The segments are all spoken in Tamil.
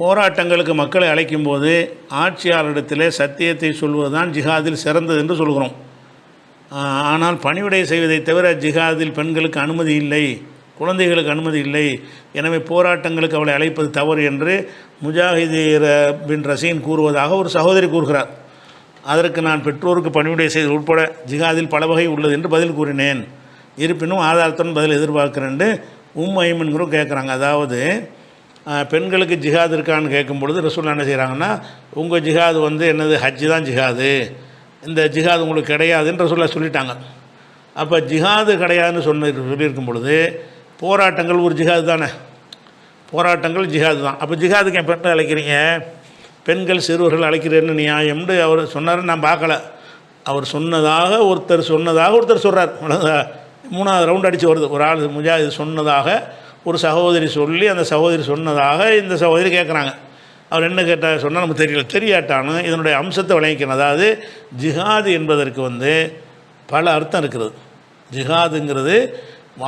போராட்டங்களுக்கு மக்களை அழைக்கும்போது ஆட்சியாளரிடத்தில் சத்தியத்தை சொல்வதுதான் ஜிஹாதில் சிறந்தது என்று சொல்கிறோம். ஆனால் பணிவிடை செய்வதை தவிர ஜிஹாதில் பெண்களுக்கு அனுமதி இல்லை குழந்தைகளுக்கு அனுமதி இல்லை. எனவே போராட்டங்களுக்கு அவளை அழைப்பது தவறு என்று முஜாஹிதீர் பின் ரசீன் கூறுவதாக ஒரு சகோதரி கூறுகிறார். அதற்கு நான் பெற்றோருக்கு பணிவிடை செய்து உட்பட ஜிஹாதில் பல வகை உள்ளது என்று பதில் கூறினேன். இருப்பினும் ஆதாரத்துடன் பதில் எதிர்பார்க்கிறேன்னு உம் ஐமன்கிறோம் கேட்குறாங்க. அதாவது பெண்களுக்கு ஜிஹாது இருக்கான்னு கேட்கும் பொழுது ரசூல் என்ன செய்கிறாங்கன்னா உங்கள் ஜிஹாது வந்து என்னது ஹஜ்ஜு தான் ஜிஹாது. இந்த ஜிஹாது உங்களுக்கு கிடையாதுன்னு ரசூல்லா சொல்லிட்டாங்க. அப்போ ஜிஹாது கிடையாதுன்னு சொன்ன சொல்லியிருக்கும் பொழுது போராட்டங்கள் ஒரு ஜிஹாது தானே. போராட்டங்கள் ஜிஹாது தான். அப்போ ஜிஹாதுக்கு என் பெண்ணை அழைக்கிறீங்க? பெண்கள் சிறுவர்கள் அழைக்கிறேன்னு நியாயம்னு அவர் சொன்னார் நான் பார்க்கல. அவர் சொன்னதாக ஒருத்தர் சொன்னதாக ஒருத்தர் சொல்கிறார் மூணாவது ரவுண்ட் அடித்து வருது. ஒரு ஆள் முஜாஹிது சொன்னதாக ஒரு சகோதரி சொல்லி அந்த சகோதரி சொன்னதாக இந்த சகோதரி கேட்குறாங்க அவர் என்ன கேட்டால் சொன்னால் நமக்கு தெரியல தெரியாட்டானு இதனுடைய அம்சத்தை விளைவிக்கணும் அதாவது ஜிஹாது என்பதற்கு வந்து பல அர்த்தம் இருக்கிறது ஜிஹாதுங்கிறது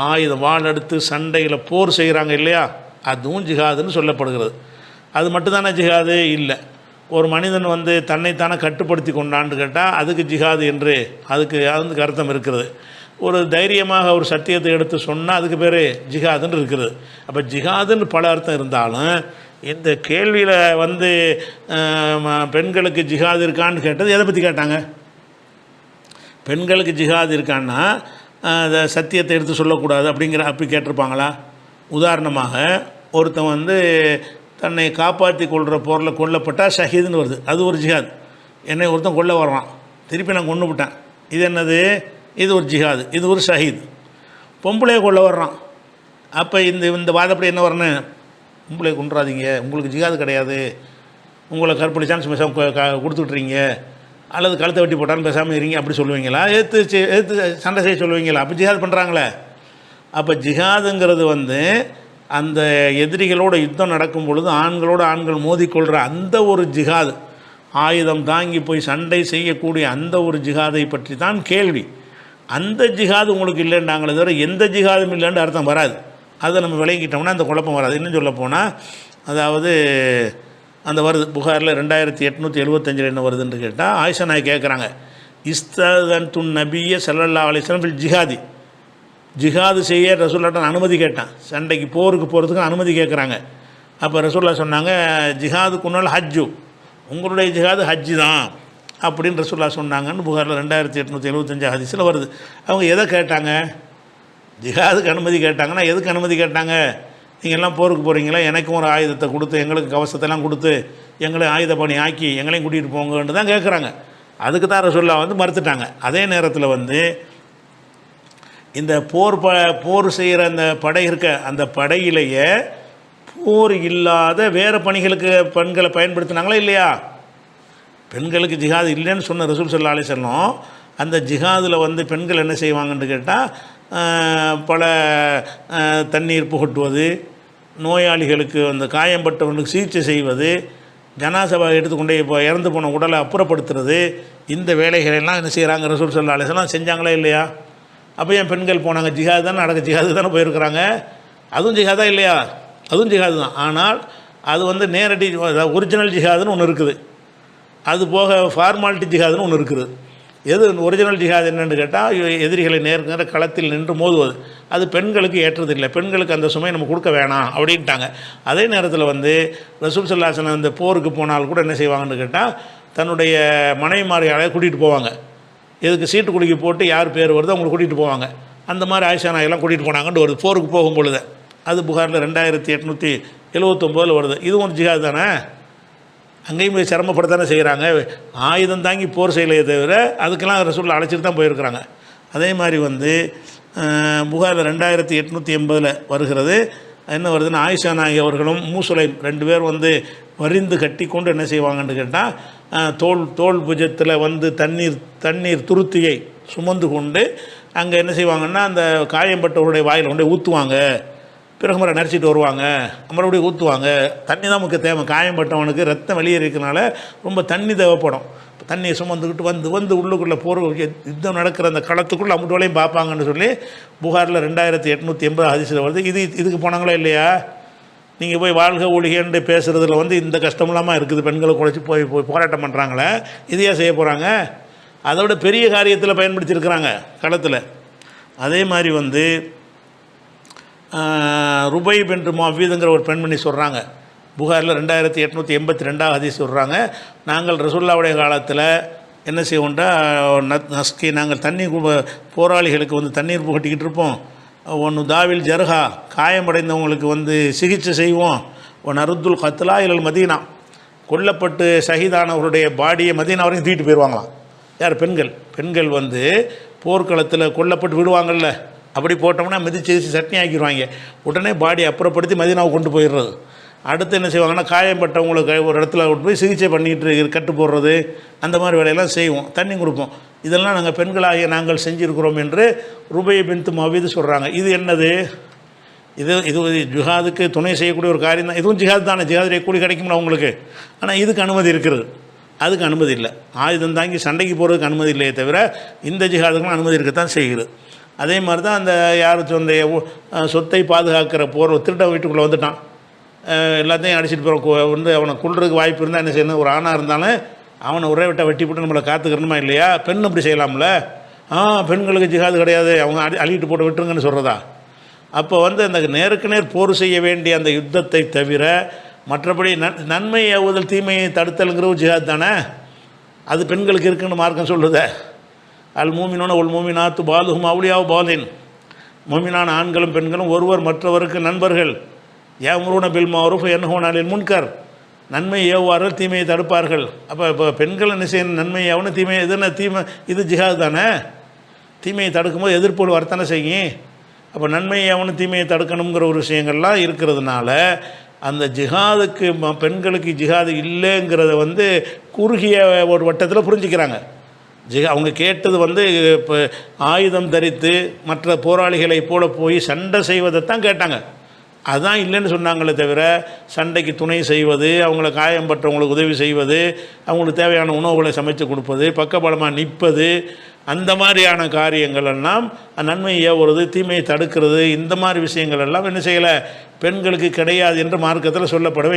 ஆயுதம் வாள் எடுத்து சண்டையில் போர் செய்கிறாங்க இல்லையா? அதுவும் ஜிஹாதுன்னு சொல்லப்படுகிறது. அது மட்டும்தானே ஜிஹாது? இல்லை. ஒரு மனிதன் வந்து தன்னைத்தானே கட்டுப்படுத்தி கொண்டான்னு கேட்டால் அதுக்கு ஜிஹாது என்று அதுக்கு அதுக்கு அர்த்தம் இருக்கிறது ஒரு தைரியமாக ஒரு சத்தியத்தை எடுத்து சொன்னால் அதுக்கு பேர் ஜிஹாதுன்னு இருக்கிறது அப்போ ஜிஹாதுன்னு பல அர்த்தம் இருந்தாலும் இந்த கேள்வியில் வந்து பெண்களுக்கு ஜிஹாது இருக்கான்னு கேட்டது எதை பற்றி கேட்டாங்க? பெண்களுக்கு ஜிஹாது இருக்கான்னா அதை சத்தியத்தை எடுத்து சொல்லக்கூடாது அப்படிங்கிற அப்படி கேட்டிருப்பாங்களா? உதாரணமாக ஒருத்தன் வந்து தன்னை காப்பாற்றி கொள்கிற போரில் கொல்லப்பட்டால் ஷஹீதுன்னு வருது. அது ஒரு ஜிஹாத். என்னை ஒருத்தன் கொல்ல வர்றான். திருப்பி நான் கொண்டு விட்டேன் இது என்னது? இது ஒரு ஜிஹாது இது ஒரு ஷஹீத். பொம்பளையை கொள்ள வர்றான். அப்போ இந்த இந்த வாதப்படி என்ன வரணும்? பொம்பளையை கொண்டுறாதீங்க உங்களுக்கு ஜிகாது கிடையாது. உங்களை கற்பழிச்சான்னு சான்ஸ் க- கொடுத்துட்றீங்க. அல்லது கழுத்தை வெட்டி போட்டாலும் பேசாமல் இருங்க அப்படி சொல்லுவீங்களா? ஏற்று ஏற்று சண்டை செய்ய சொல்லுவீங்களா? அப்போ ஜிஹாது பண்ணுறாங்களே அப்போ ஜிஹாதுங்கிறது வந்து அந்த எதிரிகளோட யுத்தம் நடக்கும் பொழுது ஆண்களோட ஆண்கள் மோதிக்கொள்கிற அந்த ஒரு ஜிஹாது. ஆயுதம் தாங்கி போய் சண்டை செய்யக்கூடிய அந்த ஒரு ஜிஹாதை பற்றி தான் கேள்வி. அந்த ஜிஹாது உங்களுக்கு இல்லைன்னாங்களே தவிர எந்த ஜிஹாதும் இல்லைன்னு அர்த்தம் வராது. அதை நம்ம விளங்கிட்டோம்னா அந்த குழப்பம் வராது. இன்னும் சொல்ல போனால் அதாவது அந்த வருது. புகாரில் ரெண்டாயிரத்தி எட்நூற்றி எழுபத்தஞ்சில் என்ன வருதுன்னு கேட்டால் ஆயிஷா நாய் கேட்குறாங்க இஸ்தன் துன் நபிய சல்லல்லா அலிஸ்லாம் ஃபில் ஜிஹாதி. ஜிஹாது செய்ய ரசூல்லாட்ட நான் அனுமதி கேட்டேன். சண்டைக்கு போருக்கு போகிறதுக்கு அனுமதி கேட்குறாங்க அப்போ ரசூல்லா சொன்னாங்க ஜிஹாதுக்குன்னால் ஹஜ்ஜு. உங்களுடைய ஜிஹாது ஹஜ்ஜு தான். அப்படின்னு ரசூல்லா சொன்னாங்கன்னு புகாரில் ரெண்டாயிரத்தி எட்நூற்றி எழுபத்தஞ்சு ஹதீஸில் வருது. அவங்க எதை கேட்டாங்க? ஜிஹாதுக்கு அனுமதி கேட்டாங்கன்னா எதுக்கு அனுமதி கேட்டாங்க? நீங்கள் எல்லாம் போருக்கு போகிறீங்களா எனக்கும் ஒரு ஆயுதத்தை கொடுத்து எங்களுக்கு கவசத்தெல்லாம் கொடுத்து எங்களை ஆயுத பணி ஆக்கி எங்களையும் கூட்டிகிட்டு போங்கன்னு தான் கேட்குறாங்க அதுக்கு தான் ரசூல்லா வந்து மறுத்துட்டாங்க. அதே நேரத்தில் வந்து இந்த போர் ப போர் செய்கிற அந்த படை இருக்க அந்த படையிலேயே போர் இல்லாத வேறு பணிகளுக்கு பெண்களை பயன்படுத்தினாங்களா இல்லையா? பெண்களுக்கு ஜிஹாது இல்லைன்னு சொன்ன ரசூல் சல்லா அலி சொல்லும் அந்த ஜிஹாதில் வந்து பெண்கள் என்ன செய்வாங்கன்னு கேட்டால் பல தண்ணீர் புகட்டுவது நோயாளிகளுக்கு அந்த காயம்பட்டவனுக்கு சிகிச்சை செய்வது ஜனாசபா எடுத்துக்கொண்டே இப்போ இறந்து போன உடலை அப்புறப்படுத்துறது இந்த வேலைகளெல்லாம் என்ன செய்கிறாங்க ரசூல் சல்லா அலிஸ்லாம் செஞ்சாங்களா இல்லையா? அப்போ ஏன் பெண்கள் போனாங்க? ஜிஹாது தானே நடக்க ஜிஹாது தானே போயிருக்கிறாங்க. அதுவும் ஜிஹாதா இல்லையா? அதுவும் ஜிஹாது தான். ஆனால் அது வந்து நேரடி ஒரிஜினல் ஜிஹாதுன்னு ஒன்று இருக்குது. அது போக ஃபார்மாலிட்டி ஜிஹாதுன்னு ஒன்று இருக்குது. எது ஒரிஜினல் ஜிஹாத் என்னென்னு கேட்டால் எதிரிகளை நேர்கிற களத்தில் நின்று மோதுவது. அது பெண்களுக்கு ஏற்றதில்லை. பெண்களுக்கு அந்த சுமையை நம்ம கொடுக்க வேணாம் அப்படின்ட்டாங்க. அதே நேரத்தில் வந்து ரசூல் சல்லாசன் அந்த போருக்கு போனால் கூட என்ன செய்வாங்கன்னு கேட்டால் தன்னுடைய மனைவிமாரியாலே கூட்டிகிட்டு போவாங்க. எதுக்கு சீட்டு குலுக்கி போட்டு யார் பேர் வருதோ அவங்களை கூட்டிகிட்டு போவாங்க. அந்த மாதிரி ஆயிஷா நாயெல்லாம் கூட்டிகிட்டு போனாங்கன்னு வருது போருக்கு போகும் பொழுது அது புகாரில் ரெண்டாயிரத்தி எட்நூற்றி எழுவத்தொம்போதில் வருது. இதுவும் ஒரு ஜிஹாத் தானே? அங்கேயும் போய் சிரமப்படத்தானே செய்கிறாங்க. ஆயுதம் தாங்கி போர் செய்யலையே தவிர அதுக்கெல்லாம் ரசூலில் அழைச்சிட்டு தான் போயிருக்கிறாங்க. அதே மாதிரி வந்து புகாரில் ரெண்டாயிரத்தி எட்நூற்றி எண்பதில் வருகிறது. என்ன வருதுன்னா ஆயிஷா நாயகி அவர்களும் மூசுலைம் ரெண்டு பேர் வந்து வரிந்து கட்டி கொண்டு என்ன செய்வாங்கன்னு கேட்டால் தோல் தோல் புஜத்தில் வந்து தண்ணீர் தண்ணீர் துருத்தியை சுமந்து கொண்டு அங்கே என்ன செய்வாங்கன்னா அந்த காயம்பட்டவருடைய வாயில் கொண்டு ஊற்றுவாங்க பிறகு முறை நரைச்சிட்டு வருவாங்க மறுபடியும் ஊற்றுவாங்க தண்ணி தான் முக்கிய தேவை. காயம்பட்டவனுக்கு ரத்தம் வெளியே இருக்கனால ரொம்ப தண்ணி தேவைப்படும். தண்ணியை சுமந்துக்கிட்டு வந்து வந்து உள்ளுக்குள்ளே போர் யுத்தம் நடக்கிற அந்த களத்துக்குள்ளே அமுட்டு வேலையும் பார்ப்பாங்கன்னு சொல்லி புகாரில் ரெண்டாயிரத்தி எட்நூற்றி எண்பது அதிசயம் வருது. இது இதுக்கு போனாங்களா இல்லையா? நீங்கள் போய் வாழ்க ஒழிகன்று பேசுகிறதுல வந்து இந்த கஷ்டம் இல்லாமல் இருக்குது. பெண்களை குறைச்சி போய் போய் போராட்டம் பண்ணுறாங்களே இதையே செய்ய போகிறாங்க அதை விட பெரிய காரியத்தில் பயன்படுத்தியிருக்கிறாங்க களத்தில். அதே மாதிரி வந்து ருபை என்று மாவீதுங்கிற ஒரு பெண்மணி சொல்கிறாங்க புகாரில் ரெண்டாயிரத்தி எட்நூற்றி எண்பத்தி ரெண்டாவது ஹதீஸ் சொல்கிறாங்க நாங்கள் ரசுல்லாவுடைய காலத்தில் என்ன செய்வோம்டா நஸ்கி நாங்கள் தண்ணி போராளிகளுக்கு வந்து தண்ணீர் புகட்டிக்கிட்டு இருப்போம். ஒன்று தாவில் ஜர்ஹா காயமடைந்தவங்களுக்கு வந்து சிகிச்சை செய்வோம். ஒன் அருத்துல் கத்லா இல்லை மதீனா கொல்லப்பட்டு ஷஹீதானவருடைய பாடியை மதீனா வரைக்கும் தூக்கிட்டு போயிடுவாங்களாம் யார்? பெண்கள். பெண்கள் வந்து போர்க்களத்தில் கொல்லப்பட்டு விடுவாங்கல்ல. அப்படி போட்டோம்னா மிதிச்சு மிதிச்சு சட்னி ஆக்கிடுவாங்க. உடனே பாடி அப்புறப்படுத்தி மதினாவை கொண்டு போயிடுறது. அடுத்து என்ன செய்வாங்கன்னா காயம்பட்டவங்களுக்கு ஒரு இடத்துல கொண்டு போய் சிகிச்சை பண்ணிக்கிட்டு கட்டு போடுறது அந்த மாதிரி வேலையெல்லாம் செய்வோம். தண்ணி கொடுப்போம். இதெல்லாம் நாங்கள் பெண்களாகிய நாங்கள் செஞ்சுருக்கிறோம் என்று ரூபையை பின்த்து மவீது சொல்கிறாங்க இது என்னது? இது இது ஜிஹாதுக்கு துணை செய்யக்கூடிய ஒரு காரியம் தான். இதுவும் ஜிஹாத் தானே? ஜிஹாதுடைய கூலி கிடைக்கும்ல உங்களுக்கு. ஆனால் இதுக்கு அனுமதி இருக்கிறது அதுக்கு அனுமதி இல்லை. ஆயுதம் தாங்கி சண்டைக்கு போகிறதுக்கு அனுமதி இல்லையே தவிர இந்த ஜிஹாதுக்கும் அனுமதி இருக்கத்தான் செய்கிறது அதே மாதிரி தான் அந்த யார் சொந்த சொத்தை பாதுகாக்கிற போர் திருட்ட வீட்டுக்குள்ளே வந்துட்டான். எல்லாத்தையும் அடிச்சிட்டு போகிற வந்து அவனை கொள்றதுக்கு வாய்ப்பு இருந்தால் என்ன செய்யணும்? ஒரு ஆணாக இருந்தாலும் அவனை உரை விட்ட வெட்டி போட்டு நம்மளை காத்துக்கிறணுமா இல்லையா? பெண் அப்படி செய்யலாம்ல? ஆ பெண்களுக்கு ஜிகாது கிடையாது. அவங்க அடி அள்ளிட்டு போட்டு விட்டுருங்கன்னு சொல்கிறதா அப்போ வந்து அந்த நேருக்கு நேர் போர் செய்ய வேண்டிய அந்த யுத்தத்தை தவிர மற்றபடி நன் நன்மை ஏவுதல் தீமையை தடுத்தலுங்கிறது ஜிஹாத் தானே? அது பெண்களுக்கு இருக்குன்னு மார்க்கம் சொல்லுதே. அல் மூமினோன உள் மூமினாத்து பாலுகும் அவுளியாவு பாலின். மூமினான ஆண்களும் பெண்களும் ஒருவர் மற்றவருக்கு நண்பர்கள். ஏமுருன பில் மாரூஃப் என்னஹோனாலின் முன்கர். நன்மை ஏவுவார்கள் தீமையை தடுப்பார்கள். அப்போ இப்போ பெண்கள் என்ன செய்யணும்? நன்மை ஏவணும் தீமை இது தீமை? இது ஜிஹாது தானே? தீமையை தடுக்கும்போது எதிர்ப்பு வரத்தானே செய்யும்? அப்போ நன்மை ஏவணும் தீமையை தடுக்கணுங்கிற ஒரு விஷயங்கள்லாம் இருக்கிறதுனால அந்த ஜிஹாதுக்கு ம- பெண்களுக்கு ஜிஹாது இல்லைங்கிறத வந்து குறுகிய ஒரு வட்டத்தில் புரிஞ்சுக்கிறாங்க. ஜிக அவங்க கேட்டது வந்து இப்போ ஆயுதம் தரித்து மற்ற போராளிகளைப் போல போய் சண்டை செய்வதை தான் கேட்டாங்க. அதுதான் இல்லைன்னு சொன்னாங்களே தவிர சண்டைக்கு துணை செய்வது அவங்கள காயம்பட்டவங்களுக்கு உதவி செய்வது அவங்களுக்கு தேவையான உணவுகளை சமைச்சு கொடுப்பது பக்கபலமாக நிற்பது அந்த மாதிரியான காரியங்கள் எல்லாம் நன்மையை ஏவுறது தீமையை தடுக்கிறது இந்த மாதிரி விஷயங்கள் எல்லாம் என்ன செய்யலை? பெண்களுக்கு கிடையாது என்று மார்க்கத்தில் சொல்லப்படவே